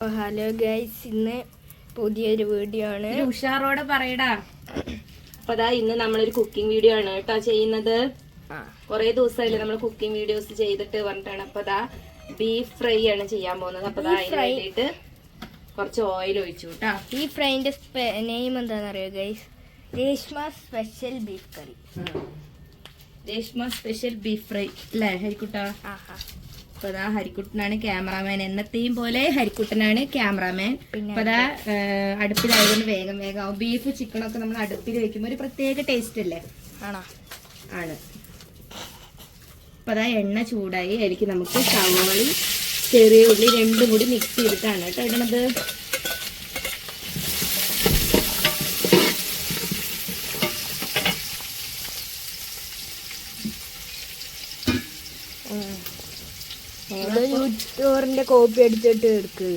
Hello guys ഇന്ന് പുതിയൊരു video ആണ്. ഉഷാറോടെ പറയടാ. അപ്പൊ അതാ ഇന്ന് നമ്മളൊരു കുക്കിംഗ് വീഡിയോ ആണ് കേട്ടോ ചെയ്യുന്നത്. കുറെ ദിവസമായില്ലേ നമ്മൾ കുക്കിംഗ് വീഡിയോസ് ചെയ്തിട്ട് പറഞ്ഞിട്ടാണ്. അപ്പൊ അതാ ബീഫ് ഫ്രൈ ആണ് ചെയ്യാൻ പോകുന്നത്. അപ്പൊ അതാ അതിന് വേണ്ടിയിട്ട് കുറച്ച് ഓയിൽ ഒഴിച്ചു കേട്ടോ. ഈ ഫ്രൈന്റെ നെയിം എന്താണെന്നറിയോ guys? Reshma special beef curry Reshma special beef fry അല്ലേ ഹരിക്കുട്ടാ ആഹാ. അപ്പൊ അതാ ഹരിക്കുട്ടനാണ് ക്യാമറാമാൻ. എന്നത്തെയും പോലെ ഹരിക്കുട്ടനാണ് ക്യാമറാമാൻ. അപ്പൊ അതാ അടുപ്പിലായതുകൊണ്ട് വേഗം വേഗം ആവും. ബീഫ് ചിക്കനൊക്കെ നമ്മൾ അടുപ്പിൽ വെക്കുമ്പോൾ ഒരു പ്രത്യേക ടേസ്റ്റ് അല്ലേ? ആണോ? ആണ്. അപ്പൊ അതാ എണ്ണ ചൂടായി. അതിലേക്ക് നമുക്ക് സവാളി ചെറിയ ഉള്ളി രണ്ടും കൂടി മിക്സ് ചെയ്തിട്ടാണ് കേട്ടോ ഇടണത്. യൂട്യൂബറിന്റെ കോപ്പി അടിച്ചിട്ട് എടുക്കുക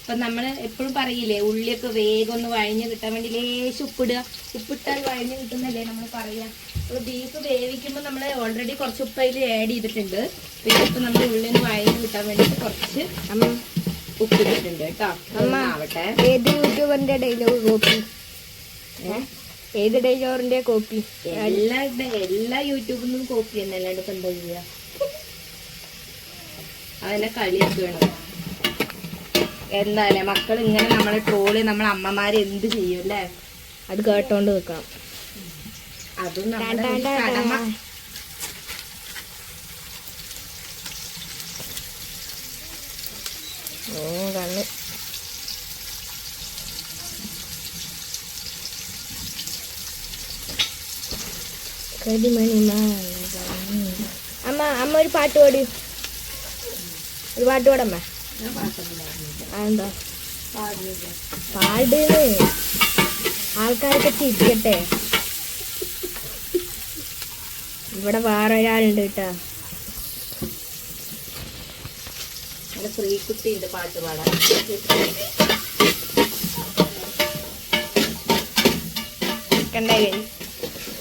അപ്പൊ നമ്മൾ എപ്പോഴും പറയില്ലേ ഉള്ളിയൊക്കെ വേഗം ഒന്ന് വഴഞ്ഞ് കിട്ടാൻ വേണ്ടി ലേശം ഉപ്പിടുക. ഉപ്പിട്ടാൽ വഴഞ്ഞ് കിട്ടുന്നല്ലേ നമ്മൾ പറയാ. അപ്പോൾ ബീഫ് വേവിക്കുമ്പോൾ നമ്മൾ ഓൾറെഡി കുറച്ച് ഉപ്പ് അതിൽ ആഡ് ചെയ്തിട്ടുണ്ട്. പിന്നെ ഇപ്പൊ നമ്മൾ ഉള്ളിന്ന് വഴഞ്ഞ് കിട്ടാൻ വേണ്ടിയിട്ട് കുറച്ച് ഉപ്പ് ഉപ്പിട്ടിട്ടുണ്ട് കേട്ടോ. ആവട്ടെ ഏത് യൂട്യൂബറിന്റെ ഡയലോഗ് കോപ്പി ഏത് ഡയലോഗറിന്റെ കോപ്പി എല്ലാ എല്ലാ യൂട്യൂബിൽ നിന്നും കോപ്പി തന്നെ അല്ലാണ്ട് എന്താ ചെയ്യാ? അതിനെ കളിയൊക്കെ വേണം എന്തായാലേ മക്കൾ ഇങ്ങനെ നമ്മളെ ട്രോളി നമ്മളെ അമ്മമാര് എന്ത് ചെയ്യും അല്ലേ? അത് കേട്ടോണ്ട് നിൽക്കണം അതും നമ്മുടെ കടമ. ഓ കണ്ണ്. കരിമണി അമ്മ അമ്മ ഒരു പാട്ട് പാടി. ഒരു പാട്ട് പാടമ്മ. പാടുന്നില്ല പാടുന്ന് ആൾക്കാരൊക്കെ ചിരിക്കട്ടെ. ഇവിടെ വേറെ ഒരാളുണ്ട് കേട്ടാ ഉണ്ട് പാട്ട് പാടാൻ. നിക്കണ്ടേ?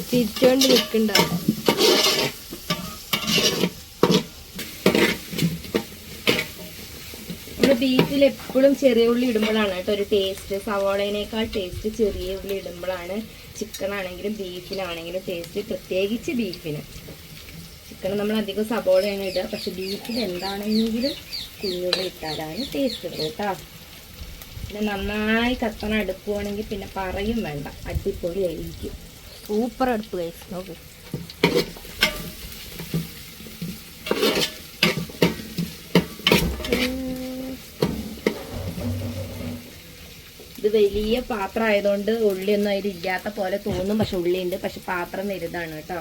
ചിരിച്ചോണ്ട് നിക്കണ്ട ബീഫിൽ എപ്പോഴും ചെറിയ ഉള്ളി ഇടുമ്പോഴാണ് കേട്ടോ ഒരു ടേസ്റ്റ് സവോളേനേക്കാൾ ടേസ്റ്റ് ചെറിയ ഉള്ളി ഇടുമ്പോഴാണ് ചിക്കൻ ആണെങ്കിലും ബീഫിനാണെങ്കിലും ടേസ്റ്റ് പ്രത്യേകിച്ച് ബീഫിന് ചിക്കൻ നമ്മൾ അധികം സവോളയാണ് ഇടുക. പക്ഷെ ബീഫിൽ എന്താണെങ്കിലും കുഞ്ഞുള്ളി ഇട്ടാലാണ് ടേസ്റ്റ് കേട്ടോ. പിന്നെ നന്നായി കത്തണ അടുപ്പുവാണെങ്കിൽ പിന്നെ പറയും വേണ്ട. അടിപൊളിയായിരിക്കും. സൂപ്പർ അടുപ്പ് കഴിച്ചു നോക്ക്. വലിയ പാത്രം ആയതുകൊണ്ട് ഉള്ളിയൊന്നും അതിൽ ഇല്ലാത്ത പോലെ തോന്നും. പക്ഷെ ഉള്ളിയുണ്ട്. പക്ഷെ പാത്രം വലുതാണ് കേട്ടോ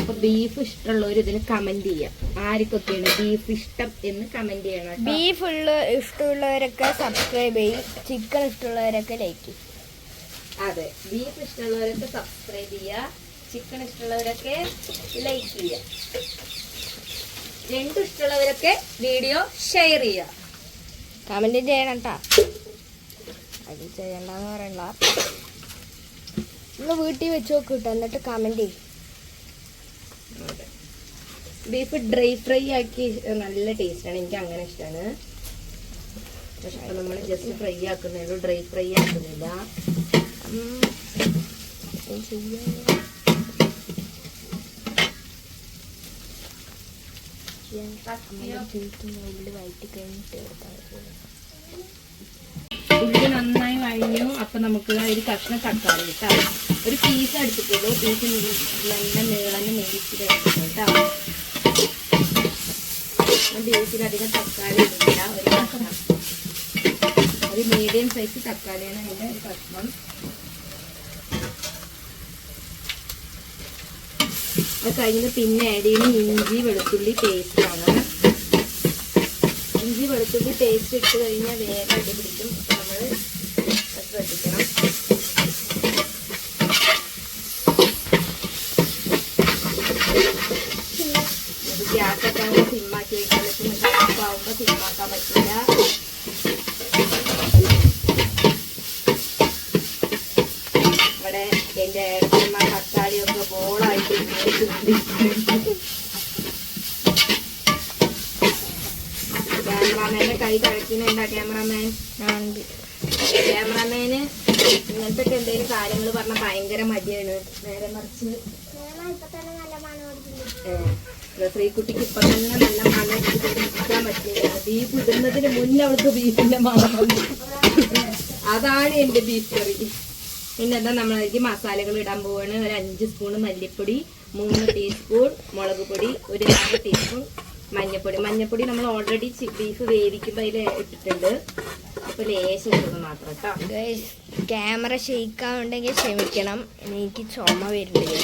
അപ്പൊ ബീഫ് ഇഷ്ടമുള്ളവർ ഇതിന് കമന്റ് ചെയ്യാം. ആർക്കൊക്കെയാണ് ബീഫ് ഇഷ്ടം എന്ന് കമന്റ് ചെയ്യണം. ബീഫ് ഉള്ള ഇഷ്ടമുള്ളവരൊക്കെ സബ്സ്ക്രൈബ് ചെയ്യും. ചിക്കൻ ഇഷ്ടമുള്ളവരൊക്കെ ലൈക്ക് ചെയ്യും. അതെ ബീഫ് ഇഷ്ടമുള്ളവരൊക്കെ സബ്സ്ക്രൈബ് ചെയ്യുക. ചിക്കൻ ഇഷ്ടമുള്ളവരൊക്കെ ലൈക്ക് ചെയ്യുക. രണ്ടും ഇഷ്ടമുള്ളവരൊക്കെ വീഡിയോ ഷെയർ ചെയ്യുക. കമന്റ് ചെയ്യണം കേട്ടോ. അത് ചെയ്യണ്ടെന്ന് പറയണ്ട. ഒന്ന് വീട്ടിൽ വെച്ച് നോക്കൂട്ടോ എന്നിട്ട് കമന്റ് ചെയ്യും. ബീഫ് ഡ്രൈ ഫ്രൈ ആക്കി നല്ല ടേസ്റ്റാണ്. എനിക്ക് അങ്ങനെ ഇഷ്ടമാണ് പക്ഷെ ഇപ്പൊ നമ്മൾ ജസ്റ്റ് ഫ്രൈ ആക്കുന്നേ ഉള്ളൂ. ഡ്രൈ ഫ്രൈ ആക്കുന്നില്ല. ഉള്ളി നന്നായി വഴിഞ്ഞു. അപ്പൊ നമുക്ക് ഒരു കഷ്ണം തക്കാളി കേട്ടോ ഒരു പീസ് എടുത്തിട്ടുള്ളൂ. പീസ് നല്ല നീളന്ന് മേടിച്ചിട്ട് കേട്ടോ. ബീഫിൽ അധികം തക്കാളി ഇടില്ല ഒരു കഷ്ണം ഒരു മീഡിയം സൈസ് തക്കാളിയാണ് അതിന്റെ ഒരു കഷ്ണം അത് കഴിഞ്ഞിട്ട് പിന്നെ ആഡ് ചെയ്യുന്ന ഇഞ്ചി വെളുത്തുള്ളി പേസ്റ്റ് ആണ്. ഇഞ്ചി വെളുത്തുള്ളി പേസ്റ്റ് ഇട്ട് കഴിഞ്ഞാൽ വേഗം അടിപിടിക്കും. നമ്മൾ ശ്രദ്ധിക്കണം. സിമ്മാക്കാൻ പറ്റില്ല. ഇവിടെ എന്റെ ഏട്ടന്മാർ തക്കാളിയൊക്കെ ബോളായിട്ട് ക്യാമറാമാന്റെ കൈ കഴിക്കുന്നുണ്ടാ ക്യാമറാമാൻ ക്യാമറാമാന് ഇങ്ങനത്തെ ഒക്കെ എന്തെങ്കിലും കാര്യങ്ങൾ പറഞ്ഞാൽ ഭയങ്കര മടിയാണ്. നേരെ മറിച്ച് ശ്രീകുട്ടിക്ക് ഇപ്പൊ തന്നെ നല്ല മണം ഇരിക്കാൻ പറ്റില്ല. ബീഫ് ഇടുന്നതിന് മുന്നേ അവൾക്ക് ബീഫിന്റെ മണം വന്നു. അതാണ് എന്റെ ബീഫ് കറി പിന്നെ എന്താ നമ്മളതിലേക്ക് മസാലകൾ ഇടാൻ പോവാണ്. ഒരു അഞ്ച് സ്പൂൺ മല്ലിപ്പൊടി മൂന്ന് ടീസ്പൂൺ മുളക് പൊടി ഒരു നാല് ടീസ്പൂൺ മഞ്ഞപ്പൊടി. മഞ്ഞപ്പൊടി നമ്മൾ ഓൾറെഡി ബീഫ് വേവിക്കുമ്പോൾ അതിൽ ഇട്ടിട്ടുണ്ട്. അപ്പൊ ലേശം ഇട്ടത് മാത്രം കേട്ടോ. ക്യാമറ ഷെയ്ക്കാവുണ്ടെങ്കിൽ ക്ഷമിക്കണം. എനിക്ക് ചുമ വരുന്നുണ്ട്.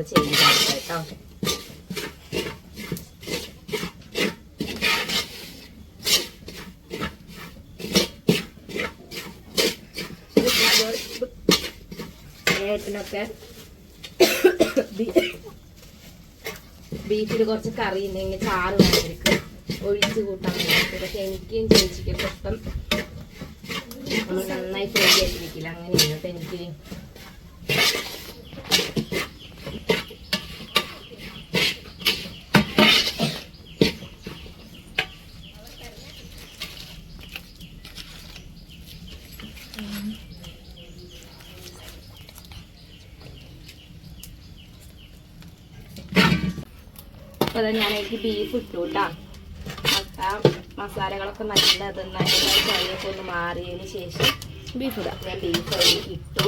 കളർ ചെയ്ത് കേട്ടോ ഏട്ടനൊക്കെ ബീഫിൽ കുറച്ച് കറി ഉണ്ടെങ്കിൽ ചാറ് വേണമെങ്കിൽ ഒഴിച്ച് കൂട്ടാൻ വേണ്ടിയിട്ട്. പക്ഷെ എനിക്കും ചേച്ചിക്കൊക്കെ നമ്മൾ നന്നായി ഫ്രൈ ആയിട്ടിരിക്കില്ല. അങ്ങനെയാണ്. കേട്ടോ എനിക്ക് അപ്പൊ എനിക്ക് ബീഫ് ഇട്ടു കേട്ടോ ആ മസാലകളൊക്കെ നല്ല അത് നല്ല ചൊയൊക്കെ ഒന്ന് മാറിയതിന് ശേഷം ബീഫ് ഇടാം. ഞാൻ ബീഫ് ഇട്ടു.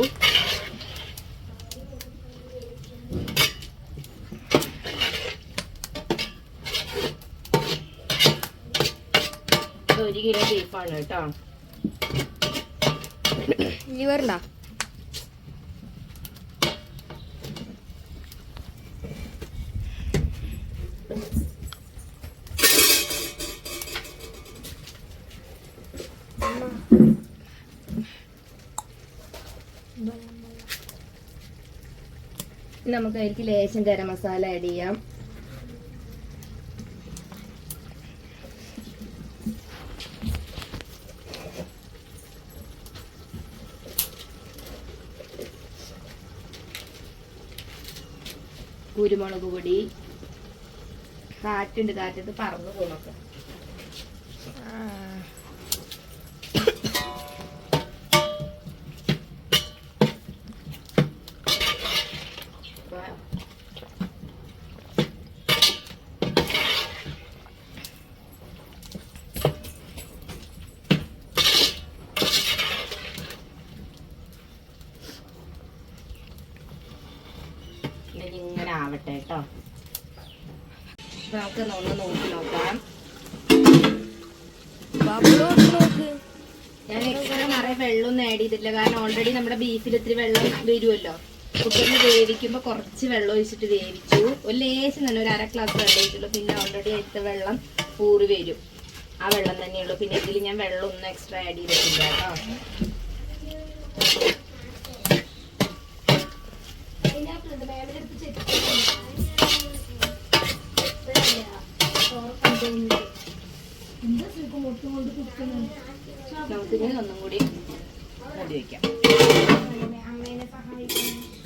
ഒരു കിലോ ബീഫാണ് കേട്ടോ. ലിവർ ഉണ്ടോ നമുക്ക് അതിലേക്ക് ലേശം ഗരം മസാല ആഡ് ചെയ്യാം. കുരുമുളക് പൊടി. കാറ്റുണ്ട് കാറ്റത്ത് പറന്നു പോണൊക്കെ ഇങ്ങനെ ആവട്ടെ നമുക്ക് നോക്കി നോക്കാം. ഞാൻ എക്സ്ട്രാ നിറയെ വെള്ളമൊന്നും ആഡ് ചെയ്തിട്ടില്ല. കാരണം ഓൾറെഡി നമ്മുടെ ബീഫിൽ ഇത്തിരി വെള്ളം വരുമല്ലോ കുക്കറിന് വേവിക്കുമ്പോൾ കുറച്ച് വെള്ളം ഒഴിച്ചിട്ട് വേവിച്ചു. ഒരു ലേശം തന്നെ ഒരു അര ഗ്ലാസ് വെള്ളം ഒഴിച്ചുള്ളൂ. പിന്നെ ഓൾറെഡി അടുത്ത വെള്ളം ഊറി വരും. ആ വെള്ളം തന്നെയുള്ളൂ പിന്നെ ഇതിൽ ഞാൻ വെള്ളം ഒന്നും എക്സ്ട്രാ ആഡ് ചെയ്തിട്ടില്ല കേട്ടോ. നമുക്കിനി ഒന്നും കൂടി അമ്മേനെ വയ്ക്കാം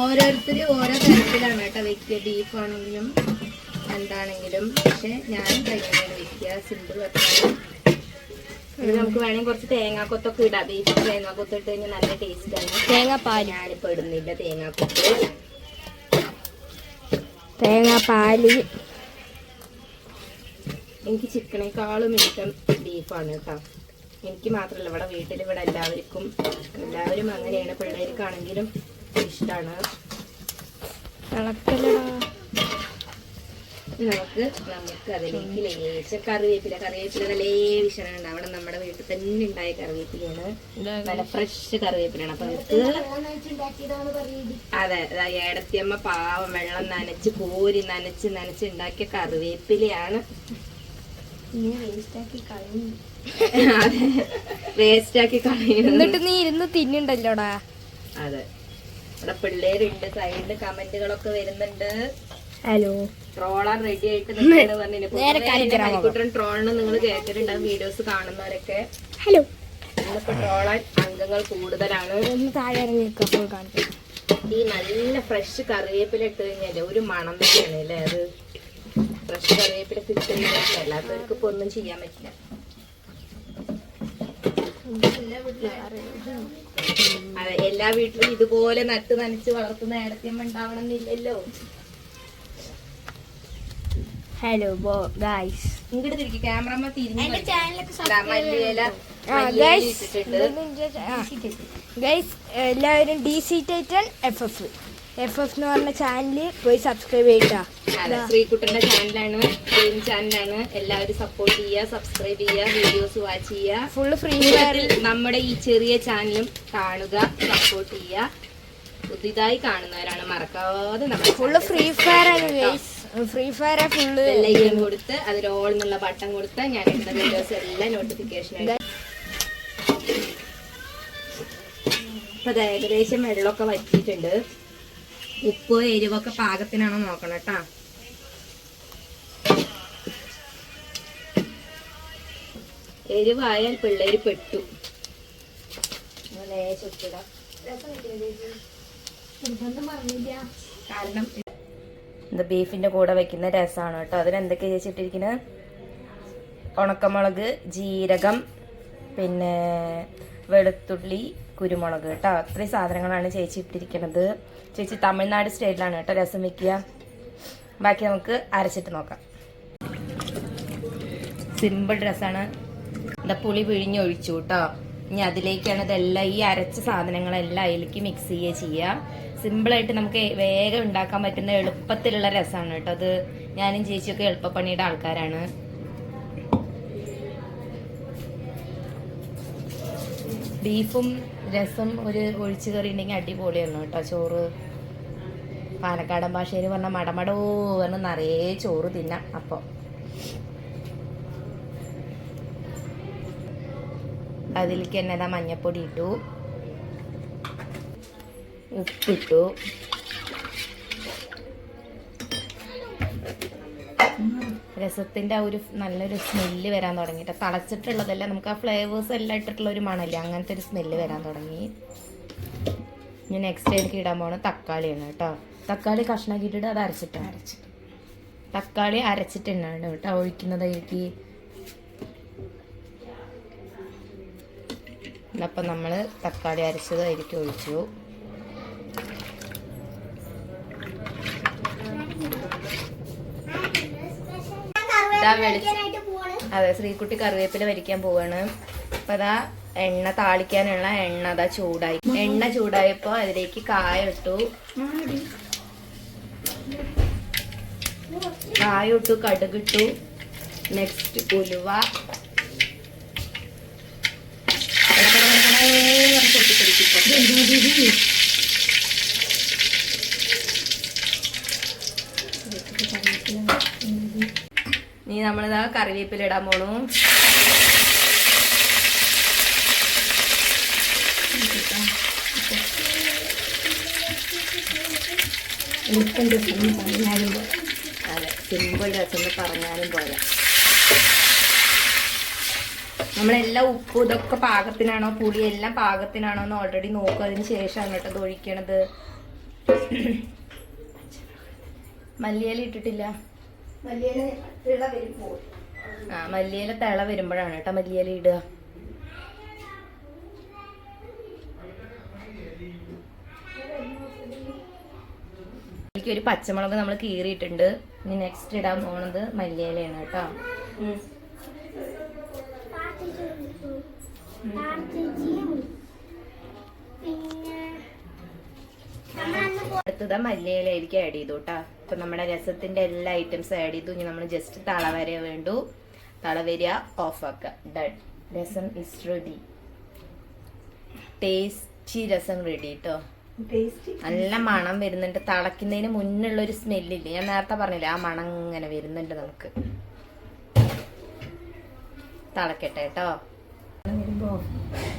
ഓരോരുത്തർ ഓരോ തരത്തിലാണ് കേട്ടോ വെക്കുക. ബീഫ് ആണെങ്കിലും എന്താണെങ്കിലും. പക്ഷെ ഞാൻ തന്നെയാണ് വെക്കുക. സിമ്പിൾ വെക്കാൻ. നമുക്ക് വേണമെങ്കിൽ കുറച്ച് തേങ്ങാക്കൊത്തൊക്കെ ഇടാം. ബീഫ് തേങ്ങാക്കൊത്ത് ഇട്ട് കഴിഞ്ഞാൽ നല്ല ടേസ്റ്റ് ആണ്. തേങ്ങാപ്പാൽ ഞാനിപ്പോ ഇടുന്നില്ല തേങ്ങാക്കൊത്ത്. തേങ്ങാപ്പാൽ. എനിക്ക് ചിക്കനേക്കാളും ഇഷ്ടം ബീഫാണ് കേട്ടോ എനിക്ക് മാത്രമല്ല ഇവിടെ വീട്ടിൽ ഇവിടെ എല്ലാവർക്കും എല്ലാവരും അങ്ങനെയാണ്. പിള്ളേർക്കാണെങ്കിലും ഇഷ്ടമാണ് നമുക്ക് നമുക്ക് അതിലേക്ക് ലേശം കറിവേപ്പില. കറിവേപ്പില നല്ല വിഷണുണ്ട് അവിടെ നമ്മുടെ വീട്ടിൽ തന്നെ ഉണ്ടായ കറിവേപ്പിലയാണ്. നല്ല ഫ്രഷ് കറിവേപ്പിലാണ് അപ്പൊ നമുക്ക് അതെ ഏടത്തിയമ്മ പാവം വെള്ളം നനച്ച് കോരി നനച്ച് നനച്ച് ഉണ്ടാക്കിയ കറിവേപ്പിലയാണ്. എന്നിട്ട് നീ ഇരുന്ന് തിന്നുണ്ടല്ലോടാ? അതെ. ഇവിടെ പിള്ളേരുണ്ട് സൈഡിൽ കമന്റുകളൊക്കെ വരുന്നുണ്ട്. ഹലോ. ട്രോളാൻ റെഡി ആയിട്ട് പറഞ്ഞു ട്രോളിന് നിങ്ങൾ കേട്ടിട്ടുണ്ടാവും വീഡിയോസ് കാണുന്നവരൊക്കെ. ഹലോ. ഇന്നിപ്പോ ട്രോളാൻ അംഗങ്ങൾ കൂടുതലാണ്. ഒന്ന് താഴെ കാണിക്കാം. ഈ നല്ല ഫ്രഷ് കറിവേപ്പില ഇട്ട് കഴിഞ്ഞാൽ ഒരു മണം തന്നെയാണ് അല്ലേ അത്? ഫ്രഷ് കറിവേപ്പില കിട്ടുന്നില്ല അല്ലാത്തവർക്ക് ഇപ്പൊ ഒന്നും ചെയ്യാൻ പറ്റില്ല. അതെ എല്ലാ വീട്ടിലും ഇതുപോലെ നട്ട് നനച്ച് വളർത്തുന്ന ഏടത്തിയമ്മ ഉണ്ടാവണം എന്നില്ലല്ലോ ഹലോ ബോ ഗായ്സ് ഇങ്ങോട്ട് തിരിക്കും ക്യാമറമ്മ തിരിഞ്ഞു മല്ലിയില ഗൈസ് എല്ലാവരും D C Titan F F F F എന്ന് പറഞ്ഞ ചാനലിൽ പോയി സബ്സ്ക്രൈബ് ചെയ്യുക. അതെ ചാനലാണ് ഗെയിം ചാനലാണ് എല്ലാവരും സപ്പോർട്ട് ചെയ്യുക സബ്സ്ക്രൈബ് ചെയ്യുക വീഡിയോസ് വാച്ച് ചെയ്യുക. ഫുൾ ഫ്രീ ഫയറിൽ നമ്മുടെ ഈ ചെറിയ ചാനലും കാണുക സപ്പോർട്ട് ചെയ്യുക. പുതിയതായി കാണുന്നവരാണ് മറക്കാതെ നമ്മൾ ഫുൾ ഫ്രീ ഫയർ ആണ് ഗൈസ് ഫ്രീ ഫയർ ഫുള്ള് ബെല്ലൈക്കൻ കൊടുത്ത് അതിൽ ഓൾ എന്നുള്ള ബട്ടൺ കൊടുത്ത് ഞാൻ ഇടുന്ന വീഡിയോസ് എല്ലാം നോട്ടിഫിക്കേഷൻ അപ്പൊ അത് ഏകദേശം വെള്ളമൊക്കെ വറ്റിയിട്ടുണ്ട്. ഉപ്പ് എരിവൊക്കെ പാകത്തിനാണോ നോക്കണം കേട്ടാ. എരിവായാൽ പിള്ളേര് പെട്ടു. കാരണം ഇത് ബീഫിന്റെ കൂടെ വെക്കുന്ന രസമാണ് കേട്ടോ. അതിനെന്തൊക്കെയാ ചേച്ചിട്ടിരിക്കുന്നത് ഉണക്കമുളക് ജീരകം പിന്നെ വെളുത്തുള്ളി കുരുമുളക് കേട്ടോ. അത്രയും സാധനങ്ങളാണ് ചേച്ചി ഇട്ടിരിക്കുന്നത് ചേച്ചി തമിഴ്നാട് സ്റ്റൈലിലാണ് കേട്ടോ രസം വെക്കുക. ബാക്കി നമുക്ക് അരച്ചിട്ട് നോക്കാം. സിമ്പിൾ ഡ്രസ്സാണ് എന്താ പുളി പിഴിഞ്ഞൊഴിച്ചു കേട്ടോ. ഇനി അതിലേക്കാണ് ഇതെല്ലാം ഈ അരച്ച സാധനങ്ങളെല്ലാം അതിലേക്ക് മിക്സ് ചെയ്യുക ചെയ്യുക. സിമ്പിളായിട്ട് നമുക്ക് വേഗം ഉണ്ടാക്കാൻ പറ്റുന്ന എളുപ്പത്തിലുള്ള രസമാണ് കേട്ടോ അത്. ഞാനും ചേച്ചിയൊക്കെ എളുപ്പപ്പണിയുടെ ആൾക്കാരാണ്. ബീഫും രസം ഒരു ഒഴിച്ചു കറി ഉണ്ടെങ്കിൽ അടിപൊളിയാണ് കേട്ടോ. ചോറ് പാലക്കാടൻ ഭാഷയിൽ പറഞ്ഞ മടമടോ പറഞ്ഞ് നിറയെ ചോറ് തിന്നാം അപ്പോൾ അതിലേക്ക് തന്നെ മഞ്ഞപ്പൊടി ഇട്ടു. ഉപ്പിട്ടു. രസത്തിന്റെ ആ ഒരു നല്ലൊരു സ്മെല്ല് വരാൻ തുടങ്ങിയിട്ട് തളച്ചിട്ടുള്ളതല്ല നമുക്ക് ആ ഫ്ലേവേഴ്സ് എല്ലാം ഇട്ടിട്ടുള്ള ഒരു മണല്ലേ? അങ്ങനത്തെ ഒരു സ്മെല്ല് വരാൻ തുടങ്ങി. ഇനി നെക്സ്റ്റ് എനിക്ക് ഇടാൻ പോണ തക്കാളിയാണ് കേട്ടോ. തക്കാളി കഷ്ണാക്കിയിട്ട് അത് അരച്ചിട്ട്. അരച്ചിട്ട് തക്കാളി അരച്ചിട്ട് തന്നെയാണ് കേട്ടോ ഒഴിക്കുന്നത് അതിലേക്ക് അപ്പം നമ്മൾ തക്കാളി അരച്ചതായിരിക്കും ഒഴിച്ചു. ഇതാ വെളിച്ച അതെ ശ്രീകുട്ടി കറിവേപ്പില വരിക്കാൻ പോവാണ്. അപ്പൊ അതാ എണ്ണ താളിക്കാനുള്ള എണ്ണ അതാ ചൂടായി. എണ്ണ ചൂടായപ്പോ അതിലേക്ക് കായ ഇട്ടു. കായ ഇട്ടു കടുകിട്ടു നെക്സ്റ്റ് ഉലുവ. നീ നമ്മളിതാ കറിവേപ്പില ഇടാൻ പോണു അതെ സിമ്പിൾ രസം എന്ന് പറഞ്ഞാലും പോലെ നമ്മളെല്ലാം ഉപ്പ് ഇതൊക്കെ പാകത്തിനാണോ പുളി എല്ലാം പാകത്തിനാണോ എന്ന് ഓൾറെഡി നോക്കുക അതിന് ശേഷമാണ് കേട്ടോ ഒഴിക്കണത്. മല്ലിയില ഇട്ടിട്ടില്ല. ആ മല്ലിയില തിള വരുമ്പോഴാണ് കേട്ടോ മല്ലിയില ഇടുക. എനിക്ക് ഒരു പച്ചമുളക് നമ്മൾ കീറിയിട്ടുണ്ട്. ഇനി നെക്സ്റ്റ് ഇടാൻ പോണത് മല്ലിയിലയാണ് കേട്ടോ. ഉം. അടുത്തത് മല്ലിയില ആയിരിക്കും ആഡ് ചെയ്തു കേട്ടോ അപ്പൊ നമ്മുടെ രസത്തിന്റെ എല്ലാ ഐറ്റംസ് ആഡ് ചെയ്തു. ഇനി നമ്മൾ ജസ്റ്റ് തളവര വേണ്ടു. ഓഫ് ആക്കുക. Done rasam is ready tasty rasam ready കേട്ടോ നല്ല മണം വരുന്നുണ്ട്. തളക്കുന്നതിന് മുന്നുള്ള ഒരു സ്മെല്ലില്ല ഞാൻ നേരത്തെ പറഞ്ഞില്ലേ ആ മണം ഇങ്ങനെ വരുന്നുണ്ട് നമുക്ക്. തളക്കട്ടെ കേട്ടോ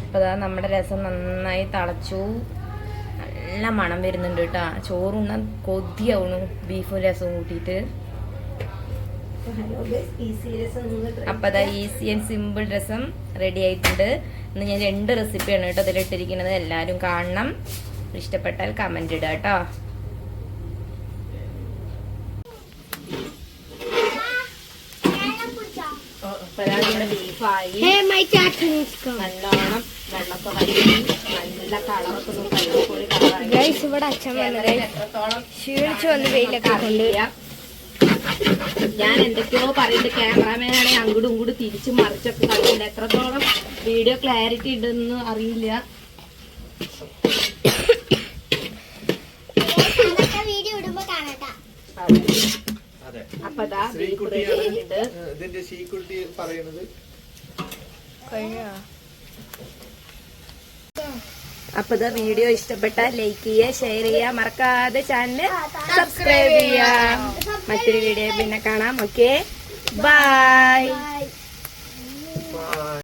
അപ്പൊ നമ്മുടെ രസം നന്നായി തിളച്ചു. നല്ല മണം വരുന്നുണ്ട് കേട്ടോ. ചോറുണ്ണാൻ കൊതിയാവണു ബീഫും രസവും കൂട്ടിയിട്ട്. അപ്പൊ അതാ easy and simple rasam ready ആയിട്ടുണ്ട്. ഇന്ന് ഞാൻ രണ്ട് റെസിപ്പിയാണ് കേട്ടോ അതിലിട്ടിരിക്കുന്നത്. എല്ലാവരും കാണണം. ഇഷ്ടപ്പെട്ടാൽ കമന്റ് ഇടുക കേട്ടോ. നല്ലോണം വെള്ളമൊക്കെ വറ്റി നല്ല കളറൊക്കെ ഒന്ന് കല്ലുപൊടി കളറായി ഇവിടെ അച്ഛൻ വന്നത് എത്രത്തോളം ക്ഷീണിച്ചു വന്ന് വെയിലൊക്കെ കൊണ്ട്. ഞാൻ എന്തൊക്കെയോ പറയുന്നത് ക്യാമറാമാൻ ആണെങ്കിൽ അങ്ങോട്ടും ഇങ്ങോട്ടും തിരിച്ചും മറിച്ചൊക്കെ കളിക്കുന്നത് എത്രത്തോളം വീഡിയോ ക്ലാരിറ്റി ഉണ്ടെന്ന് അറിയില്ല. വീഡിയോ ഇടുമ്പോ കാണാട്ടാ. അതെ. അപ്പൊ ദാ ബീഫ് ശ്രീകുട്ടിയാണ് റെഡി ആയിട്ടുണ്ട് ഏഹ് ഇതിന്റെ ശ്രീകുട്ടി പറയുന്നത്. കഴിഞ്ഞോ? അപ്പൊ ഇത് വീഡിയോ ഇഷ്ടപ്പെട്ട ലൈക്ക് ചെയ്യുക ഷെയർ ചെയ്യുക. മറക്കാതെ ചാനൽ സബ്സ്ക്രൈബ് ചെയ്യുക. മറ്റൊരു വീഡിയോ പിന്നെ കാണാം. Okay bye bye